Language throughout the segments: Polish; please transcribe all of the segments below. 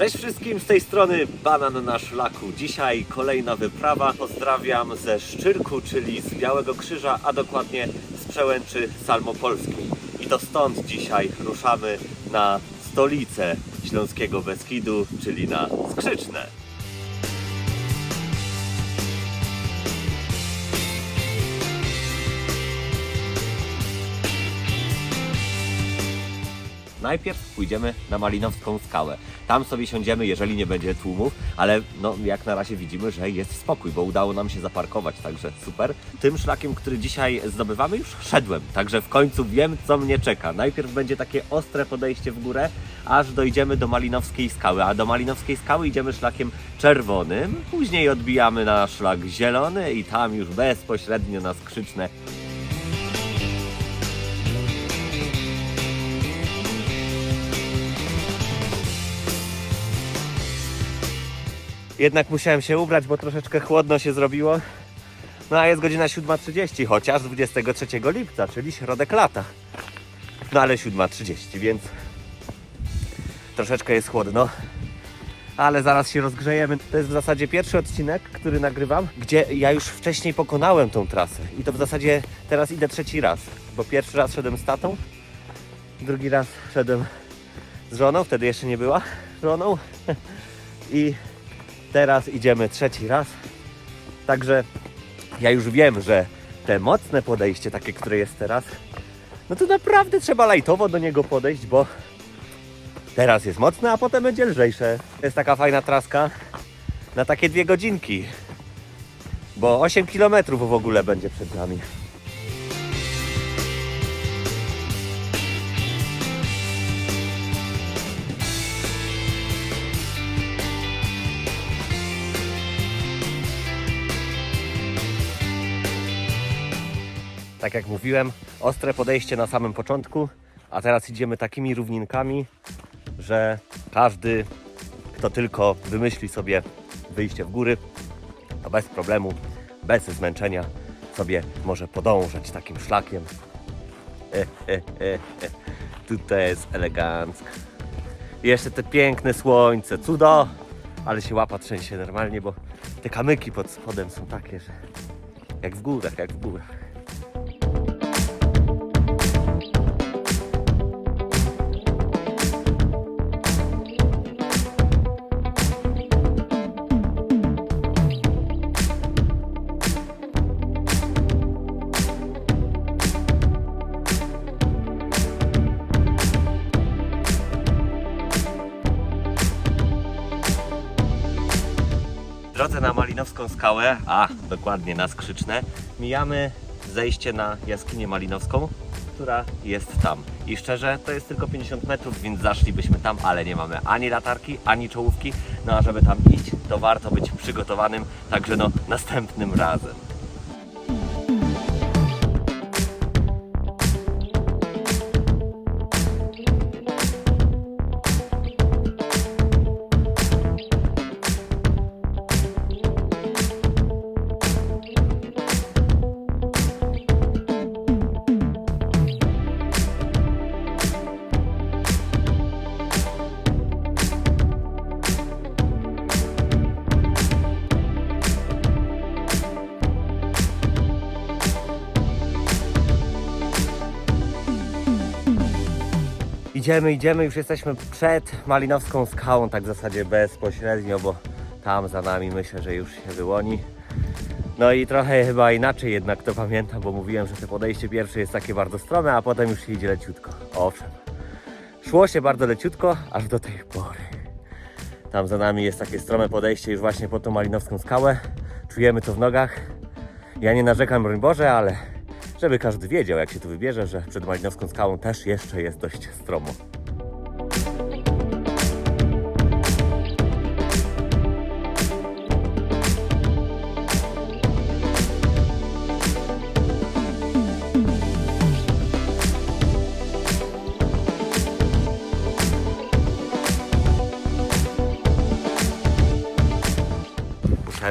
Cześć wszystkim, z tej strony Banan na Szlaku. Dzisiaj kolejna wyprawa. Pozdrawiam ze Szczyrku, czyli z Białego Krzyża, a dokładnie z Przełęczy Salmopolskiej. I to stąd dzisiaj ruszamy na stolicę Śląskiego Beskidu, czyli na Skrzyczne. Najpierw pójdziemy na Malinowską Skałę. Tam sobie siądziemy, jeżeli nie będzie tłumów, ale no, jak na razie widzimy, że jest spokój, bo udało nam się zaparkować, także super. Tym szlakiem, który dzisiaj zdobywamy, już szedłem, także w końcu wiem, co mnie czeka. Najpierw będzie takie ostre podejście w górę, aż dojdziemy do Malinowskiej Skały, a do Malinowskiej Skały idziemy szlakiem czerwonym, później odbijamy na szlak zielony i tam już bezpośrednio na skrzyczne Jednak musiałem się ubrać, bo troszeczkę chłodno się zrobiło. No a jest godzina 7.30, chociaż 23 lipca, czyli środek lata. No ale 7.30, więc troszeczkę jest chłodno. Ale zaraz się rozgrzejemy. To jest w zasadzie pierwszy odcinek, który nagrywam, gdzie ja już wcześniej pokonałem tą trasę. I to w zasadzie teraz idę trzeci raz. Bo pierwszy raz szedłem z tatą, drugi raz szedłem z żoną, wtedy jeszcze nie była żoną. I Teraz idziemy trzeci raz. Także ja już wiem, że te mocne podejście, takie, które jest teraz, no to naprawdę trzeba lajtowo do niego podejść, bo teraz jest mocne, a potem będzie lżejsze. To jest taka fajna traska na takie dwie godzinki, bo 8 km w ogóle będzie przed nami. Tak jak mówiłem, ostre podejście na samym początku, a teraz idziemy takimi równinkami, że każdy, kto tylko wymyśli sobie wyjście w góry, to bez problemu, bez zmęczenia sobie może podążać takim szlakiem. E, e, e. Tutaj jest elegancko. Jeszcze te piękne słońce, cudo! Ale się łapa trzęsie normalnie, bo te kamyki pod spodem są takie, że jak w górach, jak w górach. Malinowską Skałę, a dokładnie na Skrzyczne, mijamy zejście na jaskinię Malinowską, która jest tam. I szczerze, to jest tylko 50 metrów, więc zaszlibyśmy tam, ale nie mamy ani latarki, ani czołówki. No a żeby tam iść, to warto być przygotowanym, także no następnym razem. Idziemy, idziemy, już jesteśmy przed Malinowską skałą, tak w zasadzie bezpośrednio, bo tam za nami myślę, że już się wyłoni. No i trochę chyba inaczej jednak to pamiętam, bo mówiłem, że to podejście pierwsze jest takie bardzo strome, a potem już się idzie leciutko. Owszem, szło się bardzo leciutko, aż do tej pory. Tam za nami jest takie strome podejście już właśnie pod tą Malinowską skałę. Czujemy to w nogach. Ja nie narzekam, broń Boże, ale żeby każdy wiedział, jak się tu wybierze, że przed Malinowską skałą też jeszcze jest dość stromo.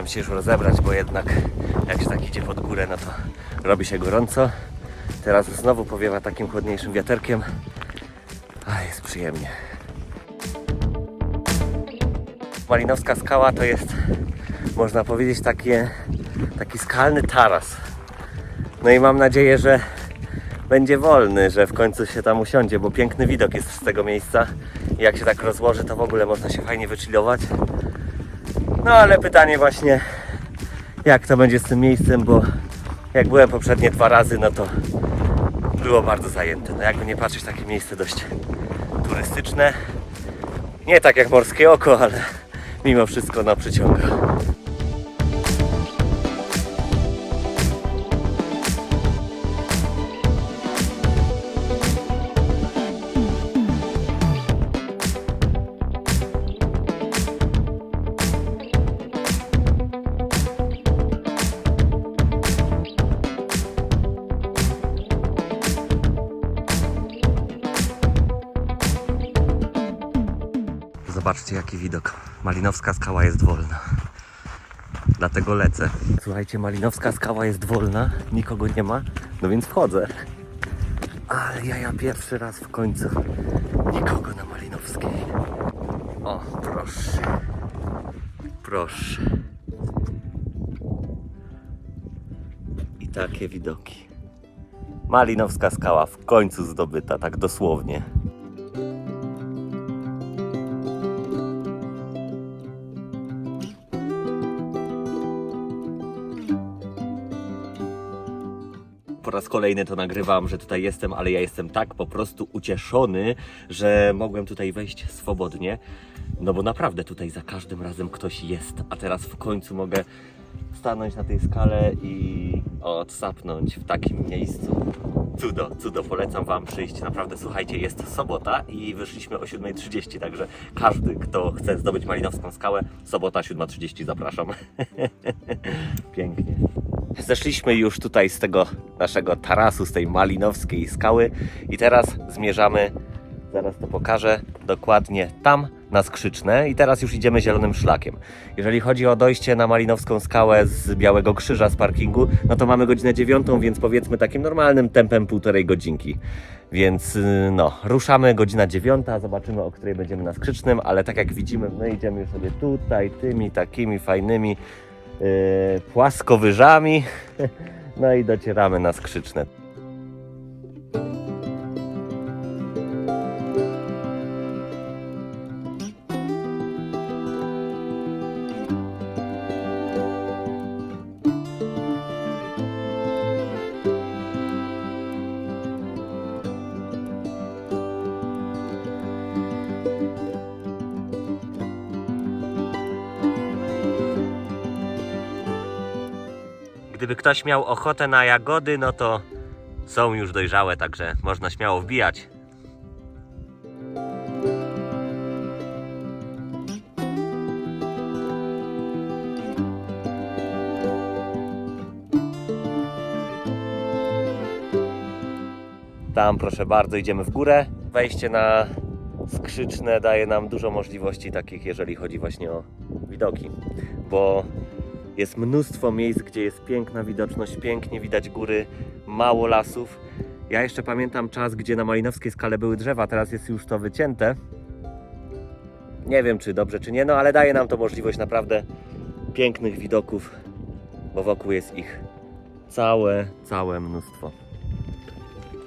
Się już rozebrać, bo jednak jak się tak idzie pod górę, no to robi się gorąco. Teraz znowu powiewa takim chłodniejszym wiaterkiem, a jest przyjemnie. Malinowska skała to jest, można powiedzieć, takie, taki skalny taras. No i mam nadzieję, że będzie wolny, że w końcu się tam usiądzie, bo piękny widok jest z tego miejsca. Jak się tak rozłoży, to w ogóle można się fajnie wychillować. No ale pytanie właśnie, jak to będzie z tym miejscem, bo jak byłem poprzednie dwa razy, no to było bardzo zajęte. No jakby nie patrzeć, takie miejsce dość turystyczne. Nie tak jak Morskie Oko, ale mimo wszystko no przyciąga. Zobaczcie jaki widok. Malinowska skała jest wolna. Dlatego lecę. Słuchajcie, Malinowska skała jest wolna, nikogo nie ma, no więc wchodzę. Ale ja, ja pierwszy raz w końcu nikogo na Malinowskiej. O, proszę. Proszę. I takie widoki. Malinowska skała w końcu zdobyta, tak dosłownie. Raz kolejny to nagrywam, że tutaj jestem, ale ja jestem tak po prostu ucieszony, że mogłem tutaj wejść swobodnie. No bo naprawdę tutaj za każdym razem ktoś jest, a teraz w końcu mogę stanąć na tej skale i odsapnąć w takim miejscu. Cudo, cudo, polecam Wam przyjść. Naprawdę, słuchajcie, jest sobota i wyszliśmy o 7.30, także każdy, kto chce zdobyć Malinowską skałę, sobota 7.30, zapraszam. Pięknie. Zeszliśmy już tutaj z tego naszego tarasu, z tej malinowskiej skały i teraz zmierzamy, zaraz to pokażę, dokładnie tam na Skrzyczne i teraz już idziemy zielonym szlakiem. Jeżeli chodzi o dojście na Malinowską skałę z Białego Krzyża z parkingu, no to mamy godzinę dziewiątą, więc powiedzmy takim normalnym tempem półtorej godzinki. Więc y, no, ruszamy, godzina dziewiąta, zobaczymy o której będziemy na Skrzycznym, ale tak jak widzimy, my idziemy już sobie tutaj, tymi takimi fajnymi yy, płaskowyżami. No i docieramy na skrzyczne. Gdyby ktoś miał ochotę na jagody, no to są już dojrzałe, także można śmiało wbijać. Tam, proszę bardzo, idziemy w górę. Wejście na skrzyczne daje nam dużo możliwości takich, jeżeli chodzi właśnie o widoki, bo jest mnóstwo miejsc, gdzie jest piękna widoczność, pięknie widać góry, mało lasów. Ja jeszcze pamiętam czas, gdzie na Malinowskiej skale były drzewa, teraz jest już to wycięte. Nie wiem, czy dobrze, czy nie, no ale daje nam to możliwość naprawdę pięknych widoków, bo wokół jest ich całe, całe mnóstwo.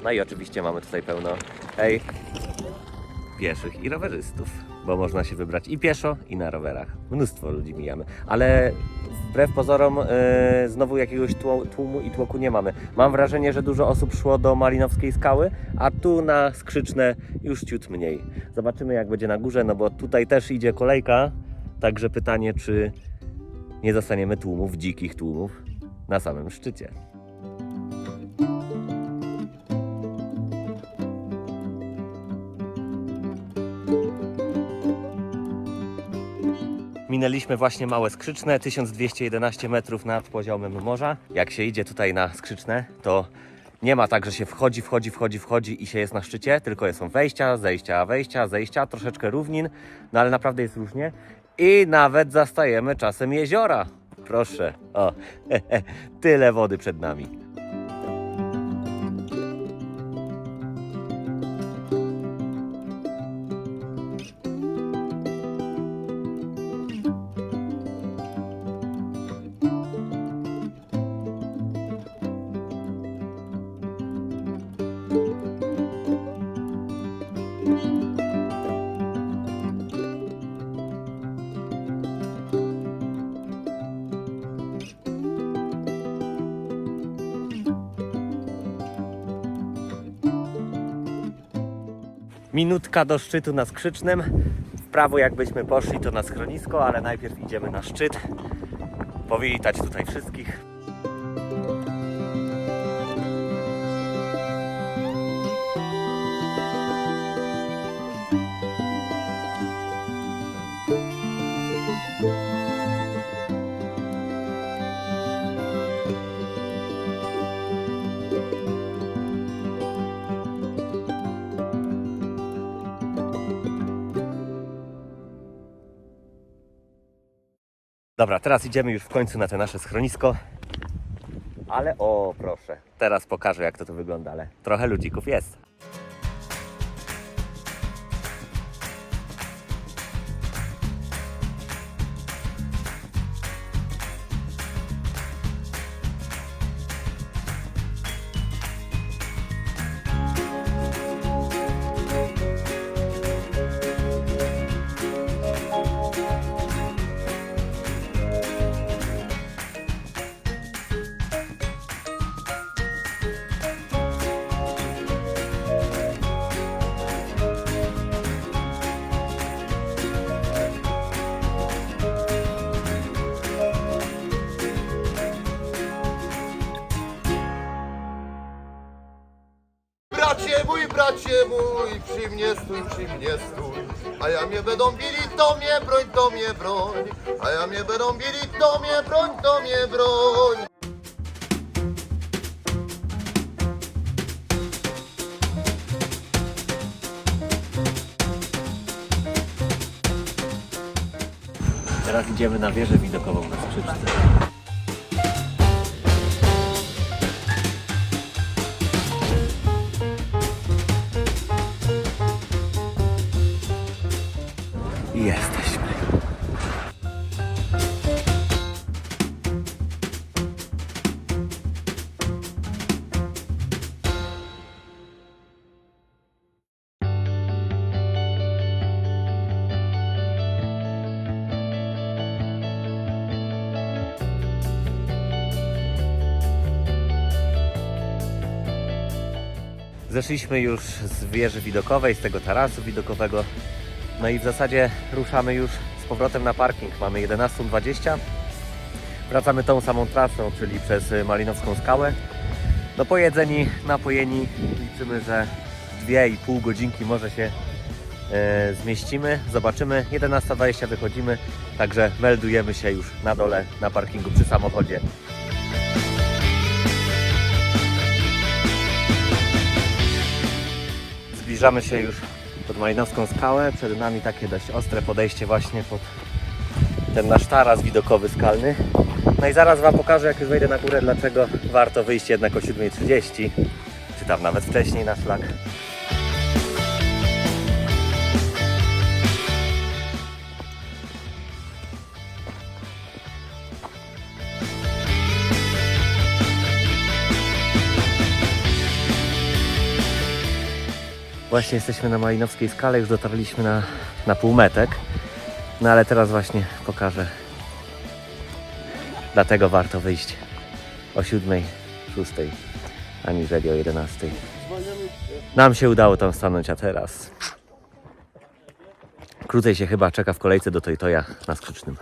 No i oczywiście mamy tutaj pełno, hej, pieszych i rowerzystów, bo można się wybrać i pieszo, i na rowerach. Mnóstwo ludzi mijamy, ale wbrew pozorom e, znowu jakiegoś tłumu i tłoku nie mamy. Mam wrażenie, że dużo osób szło do Malinowskiej Skały, a tu na Skrzyczne już ciut mniej. Zobaczymy jak będzie na górze, no bo tutaj też idzie kolejka, także pytanie, czy nie zostaniemy tłumów, dzikich tłumów na samym szczycie. Minęliśmy właśnie Małe Skrzyczne, 1211 metrów nad poziomem morza. Jak się idzie tutaj na Skrzyczne, to nie ma tak, że się wchodzi, wchodzi, wchodzi, wchodzi i się jest na szczycie, tylko są wejścia, zejścia, wejścia, zejścia, troszeczkę równin, no ale naprawdę jest różnie. I nawet zastajemy czasem jeziora. Proszę, o, tyle wody przed nami. Minutka do szczytu na Skrzycznym. W prawo jakbyśmy poszli to na schronisko, ale najpierw idziemy na szczyt. Powitać tutaj wszystkich. Dobra, teraz idziemy już w końcu na te nasze schronisko. Ale o, proszę. Teraz pokażę, jak to tu wygląda, ale trochę ludzików jest. Bracie mój, przy mnie stój, przy mnie stój. A ja mnie będą bili, to mnie broń, to mnie broń. A ja mnie będą bili, to mnie broń, to mnie broń. Teraz idziemy na wieżę widokową na Skrzyczny. Zeszliśmy już z wieży widokowej, z tego tarasu widokowego. No i w zasadzie ruszamy już z powrotem na parking. Mamy 11.20. Wracamy tą samą trasą, czyli przez Malinowską Skałę. No pojedzeni, napojeni. Liczymy, że w 2,5 godzinki może się e, zmieścimy. Zobaczymy. 11.20 wychodzimy, także meldujemy się już na dole na parkingu przy samochodzie. Zbliżamy się już pod Malinowską Skałę. Przed nami takie dość ostre podejście właśnie pod ten nasz taras widokowy skalny. No i zaraz Wam pokażę, jak już wejdę na górę, dlaczego warto wyjść jednak o 7.30, czy tam nawet wcześniej na szlak. Właśnie jesteśmy na Malinowskiej Skale, już dotarliśmy na, na półmetek. No ale teraz właśnie pokażę. Dlatego warto wyjść o 7, 6, aniżeli o 11. Nam się udało tam stanąć, a teraz krócej się chyba czeka w kolejce do Toytoja na Skrzycznym.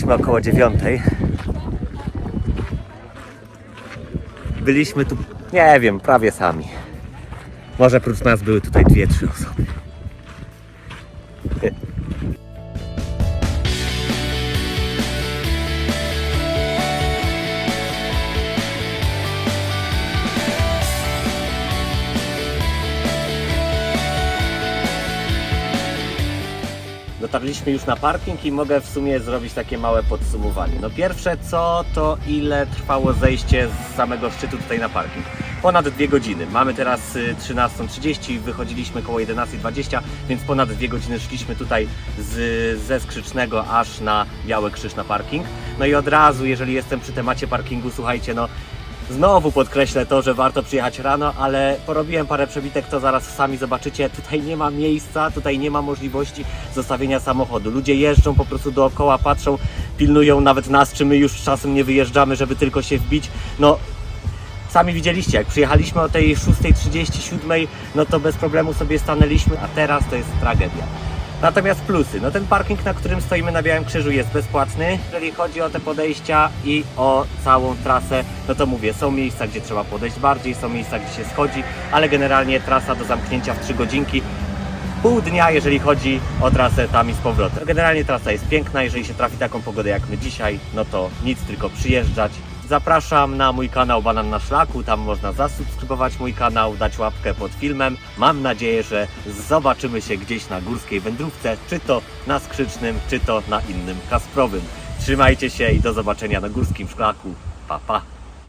Tutaj byliśmy około dziewiątej. Byliśmy tu, nie wiem, prawie sami. Może prócz nas były tutaj dwie, trzy osoby. Dotarliśmy już na parking i mogę w sumie zrobić takie małe podsumowanie. No pierwsze co, to ile trwało zejście z samego szczytu tutaj na parking. Ponad dwie godziny. Mamy teraz y, 13.30, wychodziliśmy koło 11.20, więc ponad dwie godziny szliśmy tutaj z, ze Skrzycznego aż na Biały Krzyż na parking. No i od razu, jeżeli jestem przy temacie parkingu, słuchajcie, no Znowu podkreślę to, że warto przyjechać rano, ale porobiłem parę przebitek, to zaraz sami zobaczycie. Tutaj nie ma miejsca, tutaj nie ma możliwości zostawienia samochodu. Ludzie jeżdżą po prostu dookoła, patrzą, pilnują nawet nas, czy my już czasem nie wyjeżdżamy, żeby tylko się wbić. No, Sami widzieliście, jak przyjechaliśmy o tej 6.37, no to bez problemu sobie stanęliśmy, a teraz to jest tragedia. Natomiast plusy, no ten parking, na którym stoimy na Białym Krzyżu jest bezpłatny. Jeżeli chodzi o te podejścia i o całą trasę, no to mówię, są miejsca, gdzie trzeba podejść bardziej, są miejsca, gdzie się schodzi, ale generalnie trasa do zamknięcia w 3 godzinki. Pół dnia, jeżeli chodzi o trasę tam i z powrotem. Generalnie trasa jest piękna, jeżeli się trafi taką pogodę jak my dzisiaj, no to nic, tylko przyjeżdżać. Zapraszam na mój kanał Banan na Szlaku, tam można zasubskrybować mój kanał, dać łapkę pod filmem. Mam nadzieję, że zobaczymy się gdzieś na górskiej wędrówce, czy to na Skrzycznym, czy to na innym Kasprowym. Trzymajcie się i do zobaczenia na górskim szlaku. Pa, pa!